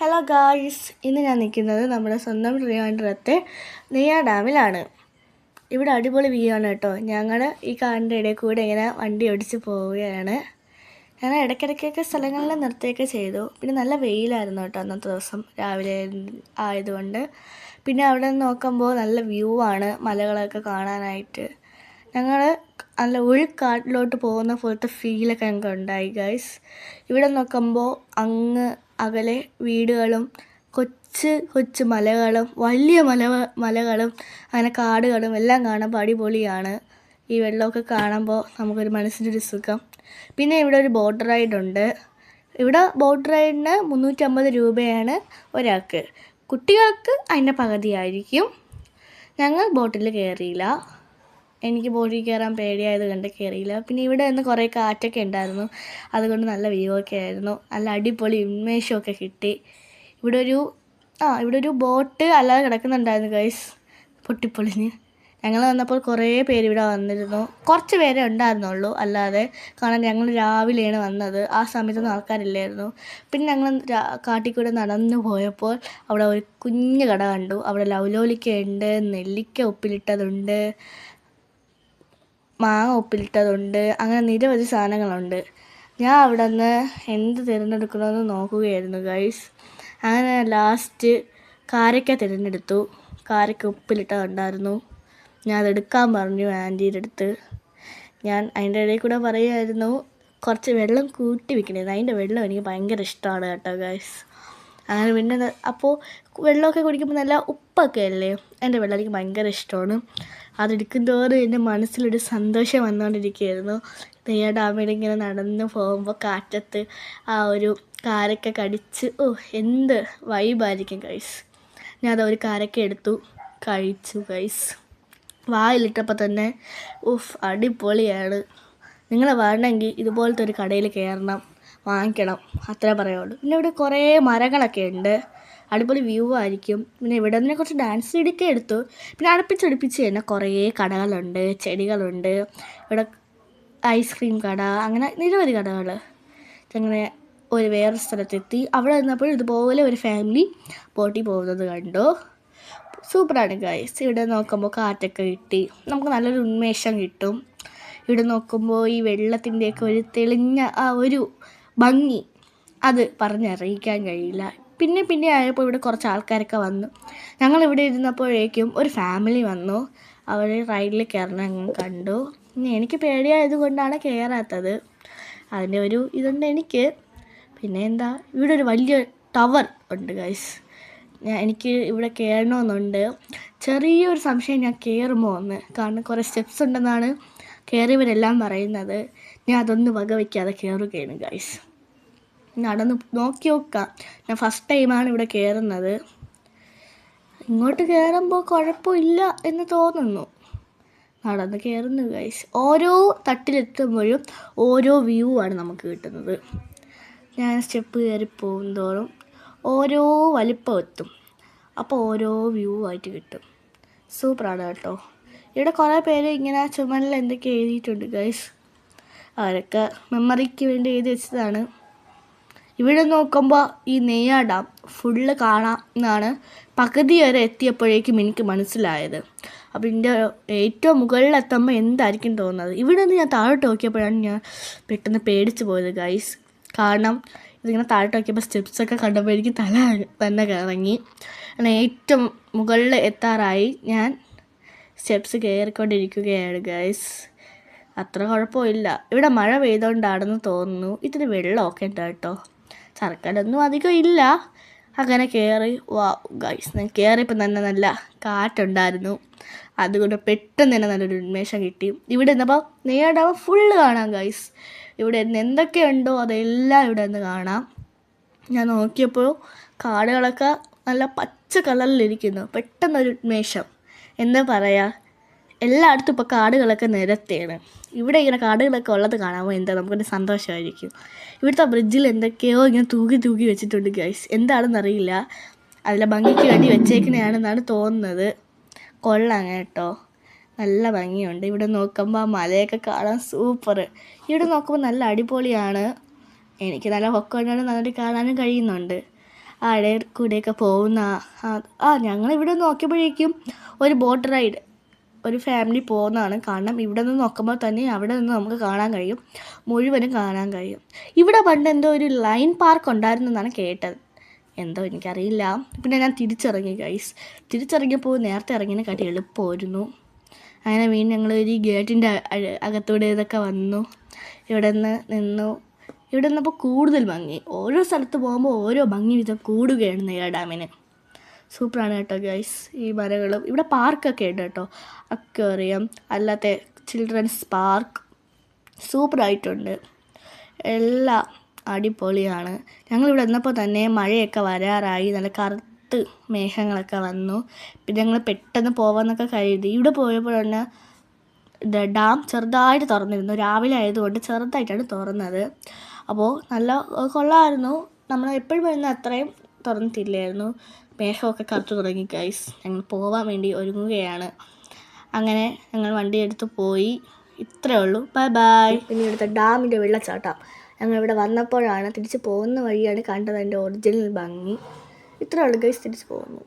Hello guys ഇന്ന് ഞാൻ നിൽക്കുന്നത് നമ്മുടെ സ്വന്തം ട്രിവാൻഡ്രത്തെ നെയ്യാ ഡാമിലാണ്. ഇവിടെ അടിപൊളി വ്യൂ ആണ് കേട്ടോ. ഞങ്ങൾ ഈ കാറിന്റെ ഇടയിൽ കൂടെ ഇങ്ങനെ വണ്ടി ഓടിച്ച് പോവുകയാണ്. ഞങ്ങൾ ഇടയ്ക്കിടയ്ക്കൊക്കെ സ്ഥലങ്ങളിൽ നിർത്തുകയൊക്കെ ചെയ്തു. പിന്നെ നല്ല വെയിലായിരുന്നു കേട്ടോ അന്നത്തെ ദിവസം. രാവിലെ ആയതുകൊണ്ട്. പിന്നെ അവിടെ നോക്കുമ്പോൾ നല്ല വ്യൂ ആണ് മലകളൊക്കെ കാണാനായിട്ട്. ഞങ്ങൾ നല്ല ഉൾക്കാട്ടിലോട്ട് പോകുന്ന പോലത്തെ ഫീലൊക്കെ ഞങ്ങൾക്ക് ഉണ്ടായി ഗൈസ് ഇവിടെ നോക്കുമ്പോൾ അങ്ങ് അകലെ വീടുകളും കൊച്ച് കൊച്ച് മലകളും വലിയ മല മലകളും അങ്ങനെ കാടുകളും എല്ലാം കാണുമ്പോൾ അടിപൊളിയാണ്. ഈ വെള്ളമൊക്കെ കാണുമ്പോൾ നമുക്കൊരു മനസ്സിനൊരു സുഖം. പിന്നെ ഇവിടെ ഒരു ബോട്ട് റൈഡ് ഉണ്ട്. ഇവിടെ ബോട്ട് റൈഡിന് മുന്നൂറ്റമ്പത് രൂപയാണ് ഒരാൾക്ക്. കുട്ടികൾക്ക് അതിന്റെ പകുതിയായിരിക്കും. ഞങ്ങൾ ബോട്ടിൽ കയറിയില്ല. എനിക്ക് ബോട്ടിൽ കയറാൻ പേടിയായത് കണ്ട് കയറിയില്ല പിന്നെ ഇവിടെ നിന്ന് കുറേ കാറ്റൊക്കെ ഉണ്ടായിരുന്നു. അതുകൊണ്ട് നല്ല വ്യൂ ഒക്കെ ആയിരുന്നു. നല്ല അടിപൊളി ഉന്മേഷമൊക്കെ കിട്ടി. ഇവിടെ ഒരു ആ ഇവിടെ ഒരു ബോട്ട് അല്ലാതെ കിടക്കുന്നുണ്ടായിരുന്നു ഗൈസ് പൊട്ടിപ്പൊളിഞ്ഞ്. ഞങ്ങൾ വന്നപ്പോൾ കുറേ പേര് ഇവിടെ വന്നിരുന്നു. കുറച്ച് പേരെ ഉണ്ടായിരുന്നുള്ളൂ. അല്ലാതെ കാരണം ഞങ്ങൾ രാവിലെയാണ് വന്നത്. ആ സമയത്തൊന്നും ആൾക്കാരില്ലായിരുന്നു. പിന്നെ ഞങ്ങൾ കാട്ടിൽ കൂടെ നടന്നു പോയപ്പോൾ അവിടെ ഒരു കുഞ്ഞു കട കണ്ടു. അവിടെ ലൗലോലിക്ക ഉണ്ട് നെല്ലിക്ക ഉപ്പിലിട്ടതുണ്ട്. മാങ്ങ ഉപ്പിലിട്ടതുണ്ട്. അങ്ങനെ നിരവധി സാധനങ്ങളുണ്ട്. ഞാൻ അവിടെ നിന്ന് എന്ത് തിരഞ്ഞെടുക്കണമെന്ന് നോക്കുകയായിരുന്നു ഗൈസ് അങ്ങനെ ലാസ്റ്റ് കാരക്ക തിരഞ്ഞെടുത്തു. കാരക്ക ഉപ്പിലിട്ടതുണ്ടായിരുന്നു. ഞാൻ അതെടുക്കാൻ പറഞ്ഞു ആന്റീന്റെ അടുത്ത്. ഞാൻ അതിന്റെ ഇടയിൽ കൂടെ പറയുമായിരുന്നു കുറച്ച് വെള്ളം കൂട്ടി വെക്കണേ. അതിന്റെ വെള്ളം എനിക്ക് ഭയങ്കര ഇഷ്ടമാണ് കേട്ടോ ഗൈസ് അങ്ങനെ പിന്നെ അപ്പോൾ വെള്ളമൊക്കെ കുടിക്കുമ്പോൾ നല്ല ഉപ്പൊക്കെ അല്ലേ? എന്റെ വെള്ളം എനിക്ക് ഭയങ്കര ഇഷ്ടമാണ്. അതെടുക്കും തോറും എന്റെ മനസ്സിലൊരു സന്തോഷം വന്നുകൊണ്ടിരിക്കുകയായിരുന്നു. നെയ്യ ഡാമിൽ ഇങ്ങനെ നടന്ന് പോകുമ്പോൾ കാറ്റത്ത് ആ ഒരു കാരൊക്കെ കടിച്ച് ഓ എന്ത് വൈബായിരിക്കും കൈസ് ഞാൻ ഒരു കാരക്ക എടുത്തു കഴിച്ചു കൈസ് വായിലിട്ടപ്പോൾ തന്നെ ഉഫ് അടിപൊളിയാണ്. നിങ്ങൾ വേണമെങ്കിൽ ഇതുപോലത്തെ ഒരു കടയിൽ കയറണം വാങ്ങിക്കണം അത്രേ പറയുള്ളൂ. പിന്നെ ഇവിടെ കുറേ മരങ്ങളൊക്കെ ഉണ്ട്. അടിപൊളി വ്യൂ ആയിരിക്കും. പിന്നെ ഇവിടെ നിന്ന് കുറച്ച് ഡാൻസ് വീഡിയൊക്കെ എടുത്തു. പിന്നെ അടുപ്പിച്ചടുപ്പിച്ച് തന്നെ കുറേ കടകളുണ്ട് ചെടികളുണ്ട്. ഇവിടെ ഐസ്ക്രീം കട അങ്ങനെ നിരവധി കടകൾ അങ്ങനെ ഒരു വേറെ സ്ഥലത്തെത്തി. അവിടെ നിന്നപ്പോൾ ഇതുപോലെ ഒരു ഫാമിലി ബോട്ടിൽ പോകുന്നത് കണ്ടു. സൂപ്പറാണ് ഗൈസ് ഇവിടെ നോക്കുമ്പോൾ കാറ്റൊക്കെ കിട്ടി. നമുക്ക് നല്ലൊരു ഉന്മേഷം കിട്ടും. ഇവിടെ നോക്കുമ്പോൾ ഈ വെള്ളത്തിന്റെയൊക്കെ ഒരു തെളിഞ്ഞ ആ ഒരു ഭംഗി അത് പറഞ്ഞറിയിക്കാൻ കഴിയില്ല. പിന്നെ പിന്നെ ആയപ്പോൾ ഇവിടെ കുറച്ച് ആൾക്കാരൊക്കെ വന്നു. ഞങ്ങൾ ഇവിടെ ഇരുന്നപ്പോഴേക്കും ഒരു ഫാമിലി വന്നു. അവർ റൈഡിൽ കയറണം ഞങ്ങൾ കണ്ടു. പിന്നെ എനിക്ക് പേടിയായത് കൊണ്ടാണ് കയറാത്തത് അതിന്റെ ഒരു ഇതുണ്ട് എനിക്ക്. പിന്നെ എന്താ ഇവിടെ ഒരു വലിയ ടവർ ഉണ്ട് ഗൈസ് ഞാൻ എനിക്ക് ഇവിടെ കയറണമെന്നുണ്ട് ചെറിയൊരു സംശയം ഞാൻ കയറുമോ എന്ന്. കാരണം കുറേ സ്റ്റെപ്സ് ഉണ്ടെന്നാണ് കയറിയവരെല്ലാം പറയുന്നത്. ഞാൻ അതൊന്നും വകവയ്ക്കാതെ കയറുകയാണ് ഗൈസ് നടന്ന് നോക്കി നോക്കാം. ഞാൻ ഫസ്റ്റ് ടൈമാണ് ഇവിടെ കയറുന്നത് ഇങ്ങോട്ട് കയറുമ്പോൾ കുഴപ്പമില്ല എന്ന് തോന്നുന്നു. നടന്ന് കയറുന്നു ഗൈസ് ഓരോ തട്ടിലെത്തുമ്പോഴും ഓരോ വ്യൂ ആണ് നമുക്ക് കിട്ടുന്നത്. ഞാൻ സ്റ്റെപ്പ് കയറി പോകും തോറും ഓരോ വലിപ്പം എത്തും. അപ്പോൾ ഓരോ വ്യൂ ആയിട്ട് കിട്ടും. സൂപ്പറാണ് കേട്ടോ. ഇവിടെ കുറേ പേര് ഇങ്ങനെ ചുമലിൽ എന്തൊക്കെ എഴുതിയിട്ടുണ്ട് ഗൈസ് അവരൊക്കെ മെമ്മറിക്ക് വേണ്ടി എഴുതി വെച്ചതാണ്. ഇവിടെ നോക്കുമ്പോൾ ഈ നെയ്യാ ഡാം ഫുള്ള് കാണാം എന്നാണ് പകുതി വരെ എത്തിയപ്പോഴേക്കും എനിക്ക് മനസ്സിലായത്. അപ്പം ഇതിന്റെ ഏറ്റവും മുകളിലെത്തുമ്പോൾ എന്തായിരിക്കും തോന്നുന്നത്? ഇവിടെ നിന്ന് ഞാൻ താഴോട്ട് നോക്കിയപ്പോഴാണ് ഞാൻ പെട്ടെന്ന് പേടിച്ചു പോയത് ഗൈസ് കാരണം ഇതിങ്ങനെ താഴോട്ട് നോക്കിയപ്പോൾ സ്റ്റെപ്സൊക്കെ കണ്ടപ്പോൾ എനിക്ക് തല തന്നെ കറങ്ങി. അങ്ങനെ ഏറ്റവും മുകളിൽ എത്താറായി. ഞാൻ സ്റ്റെപ്സ് കയറിക്കൊണ്ടിരിക്കുകയാണ് ഗൈസ് അത്ര കുഴപ്പമില്ല. ഇവിടെ മഴ പെയ്തുകൊണ്ടാണെന്ന് തോന്നുന്നു. ഇതിന് വെള്ളമൊക്കെ ഉണ്ട് കേട്ടോ? സർക്കാരൊന്നും അധികം ഇല്ല. അങ്ങനെ കയറി വാ ഗൈസ് ഞാൻ കയറിയപ്പോൾ തന്നെ നല്ല കാറ്റുണ്ടായിരുന്നു. അതുകൊണ്ട് പെട്ടെന്ന് തന്നെ നല്ലൊരു ഉന്മേഷം കിട്ടി. ഇവിടെ നിന്നപ്പോൾ നേടാവ് ഫുള്ള് കാണാം ഗൈസ് ഇവിടെ നിന്ന് എന്തൊക്കെയുണ്ടോ അതെല്ലാം ഇവിടെ നിന്ന് കാണാം. ഞാൻ നോക്കിയപ്പോൾ കാടുകളൊക്കെ നല്ല പച്ച കളറിലിരിക്കുന്നു. പെട്ടെന്നൊരു ഉന്മേഷം. എന്താ പറയുക എല്ലായിടത്തും ഇപ്പോൾ കാടുകളൊക്കെ നിരത്തിയാണ്. ഇവിടെ ഇങ്ങനെ കാടുകളൊക്കെ ഉള്ളത് കാണാമോ എന്താ നമുക്കൊരു സന്തോഷമായിരിക്കും. ഇവിടുത്തെ ബ്രിഡ്ജിൽ എന്തൊക്കെയോ ഇങ്ങനെ തൂക്കി തൂക്കി വെച്ചിട്ടുണ്ട് ഗൈസ് എന്താണെന്ന് അറിയില്ല അതിലെ ഭംഗിക്ക് വേണ്ടി വെച്ചേക്കുന്നതാണെന്നാണ് തോന്നുന്നത്. കൊള്ളാം കേട്ടോ. നല്ല ഭംഗിയുണ്ട്. ഇവിടെ നോക്കുമ്പോൾ മലയൊക്കെ കാണാൻ സൂപ്പർ ഇവിടെ നോക്കുമ്പോൾ നല്ല അടിപൊളിയാണ്. എനിക്ക് നല്ല പൊക്കമുണ്ടാണ് നന്നായിട്ട് കാണാനും കഴിയുന്നുണ്ട്. ആ ഇടയിൽ കൂടെയൊക്കെ പോകുന്ന ആ- ഇവിടെ നോക്കിയപ്പോഴേക്കും ഒരു ബോട്ട് റൈഡ് ഒരു ഫാമിലി പോകുന്നതാണ്. കാരണം ഇവിടെ നിന്ന് നോക്കുമ്പോൾ തന്നെ അവിടെ നിന്ന് നമുക്ക് കാണാൻ കഴിയും. മുഴുവനും കാണാൻ കഴിയും. ഇവിടെ പണ്ട് എന്തോ ഒരു ലൈൻ പാർക്ക് ഉണ്ടായിരുന്നു എന്നാണ് കേട്ടത്. എന്തോ എനിക്കറിയില്ല. പിന്നെ ഞാൻ തിരിച്ചിറങ്ങി ഗൈസ് തിരിച്ചിറങ്ങിയപ്പോൾ നേരത്തെ ഇറങ്ങിയതിനെക്കാട്ടി എളുപ്പമായിരുന്നു. അങ്ങനെ വീണ്ടും ഞങ്ങൾ ഒരു ഗേറ്റിന്റെ അകത്തൂടെ ഇതൊക്കെ വന്നു. ഇവിടെ നിന്ന് നിന്നു. ഇവിടെ നിന്നപ്പോൾ കൂടുതൽ ഭംഗി. ഓരോ സ്ഥലത്ത് പോകുമ്പോൾ ഓരോ ഭംഗി വിധം കൂടുകയാണ് നെയ്യാ ഡാമിന് സൂപ്പറാണ് കേട്ടോ ഗൈസ് ഈ മരങ്ങളും. ഇവിടെ പാർക്കൊക്കെ ഉണ്ട് കേട്ടോ. അക്വേറിയം അല്ലാത്ത ചിൽഡ്രൻസ് പാർക്ക് സൂപ്പറായിട്ടുണ്ട്. എല്ലാം അടിപൊളിയാണ്. ഞങ്ങളിവിടെ വന്നപ്പോൾ തന്നെ മഴയൊക്കെ വരാറായി. നല്ല കറുത്ത് മേഘങ്ങളൊക്കെ വന്നു. പിന്നെ ഞങ്ങൾ പെട്ടെന്ന് പോവാന്നൊക്കെ കരുതി. ഇവിടെ പോയപ്പോഴാണ് ഡാം ചെറുതായിട്ട് തുറന്നിരുന്നു. രാവിലെ ആയതുകൊണ്ട് ചെറുതായിട്ടാണ് തുറന്നത്. അപ്പോൾ നല്ല കൊള്ളായിരുന്നു നമ്മൾ എപ്പോഴും വരുന്ന അത്രയും തുറന്നിട്ടില്ലായിരുന്നു. മേഘമൊക്കെ കറുത്തു തുടങ്ങി ഗൈസ് ഞങ്ങൾ പോവാൻ വേണ്ടി ഒരുങ്ങുകയാണ്. അങ്ങനെ ഞങ്ങൾ വണ്ടി എടുത്ത് പോയി. ഇത്രേ ഉള്ളൂ. ബൈ ബൈ പിന്നെ ഇവിടുത്തെ ഡാമിന്റെ വെള്ളച്ചാട്ടം. ഞങ്ങൾ ഇവിടെ വന്നപ്പോഴാണ് തിരിച്ച് പോകുന്ന വഴിയാണ് കണ്ടത് എന്റെ ഒറിജിനൽ ഭംഗി. ഇത്രേ ഉള്ളൂ ഗൈസ് തിരിച്ച് പോകുന്നു.